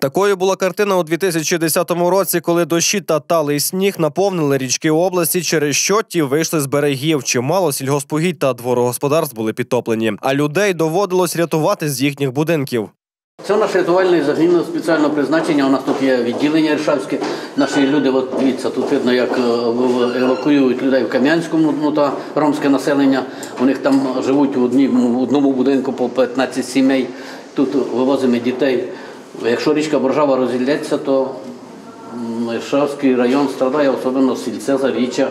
Такою була картина у 2010 році, коли дощі та талий сніг наповнили річки області, через що ті вийшли з берегів. Чимало сільгоспогідь та дворогосподарств були підтоплені, а людей доводилось рятувати з їхніх будинків. Це наш рятувальний загін спеціального призначення. У нас тут є відділення Іршавське. Наші люди, от дивіться, тут видно, як е, евакуюють людей в Кам'янському, ну та ромське населення. У них там живуть в одному будинку по 15 сімей. Тут вивозимо дітей. Якщо річка Боржава розілється, то м, район страдає, особливо Сільце, Заріччя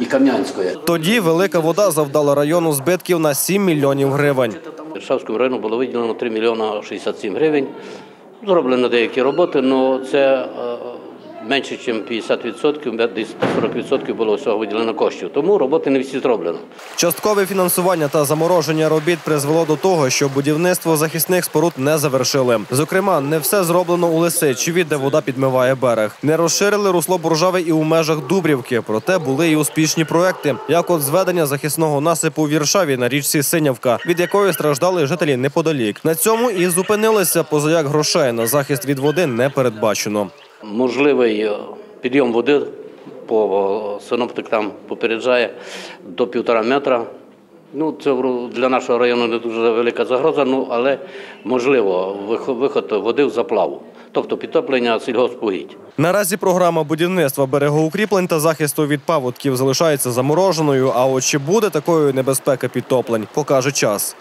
і Кам'янське. Тоді велика вода завдала району збитків на 7 мільйонів гривень. Іршавському району було виділено 3 мільйона 67 гривень. Зроблено деякі роботи, але це е, менше, ніж 50%, десь 40% було всього виділено коштів. Тому роботи не всі зроблено. Часткове фінансування та замороження робіт призвело до того, що будівництво захисних споруд не завершили. Зокрема, не все зроблено у Лисичеві, де вода підмиває берег. Не розширили русло Буржави і у межах Дубрівки. Проте були і успішні проекти, як от зведення захисного насипу в Віршаві на річці Синявка, від якої страждали жителі неподалік. На цьому і зупинилися, поза як грошей на захист від води не передбачено. Можливий е, підйом води, по синоптик там попереджає до півтора метра. Ну, це для нашого району не дуже велика загроза, ну, але можливо виход води в заплаву, тобто підтоплення сільгоспугідь. Наразі програма будівництва берегоукріплень та захисту від паводків залишається замороженою. А от чи буде такою небезпека підтоплень, покаже час.